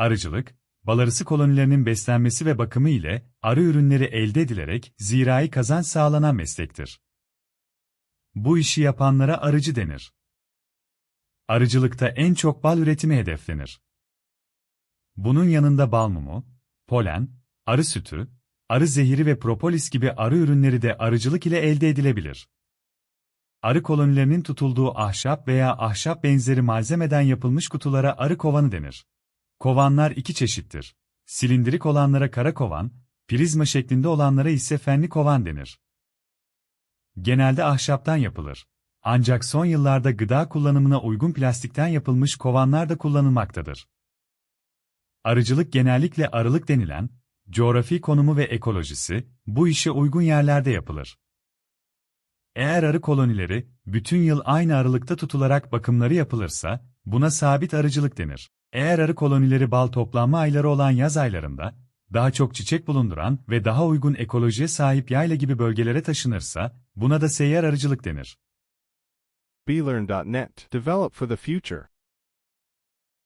Arıcılık, balarısı kolonilerinin beslenmesi ve bakımı ile arı ürünleri elde edilerek zirai kazanç sağlanan meslektir. Bu işi yapanlara arıcı denir. Arıcılıkta en çok bal üretimi hedeflenir. Bunun yanında bal mumu, polen, arı sütü, arı zehiri ve propolis gibi arı ürünleri de arıcılık ile elde edilebilir. Arı kolonilerinin tutulduğu ahşap veya ahşap benzeri malzemeden yapılmış kutulara arı kovanı denir. Kovanlar iki çeşittir. Silindirik olanlara kara kovan, prizma şeklinde olanlara ise fenli kovan denir. Genelde ahşaptan yapılır. Ancak son yıllarda gıda kullanımına uygun plastikten yapılmış kovanlar da kullanılmaktadır. Arıcılık genellikle arılık denilen, coğrafi konumu ve ekolojisi, bu işe uygun yerlerde yapılır. Eğer arı kolonileri, bütün yıl aynı aralıkta tutularak bakımları yapılırsa, buna sabit arıcılık denir. Eğer arı kolonileri bal toplanma ayları olan yaz aylarında, daha çok çiçek bulunduran ve daha uygun ekolojiye sahip yayla gibi bölgelere taşınırsa, buna da seyyar arıcılık denir. Belearn.net. Develop for the future.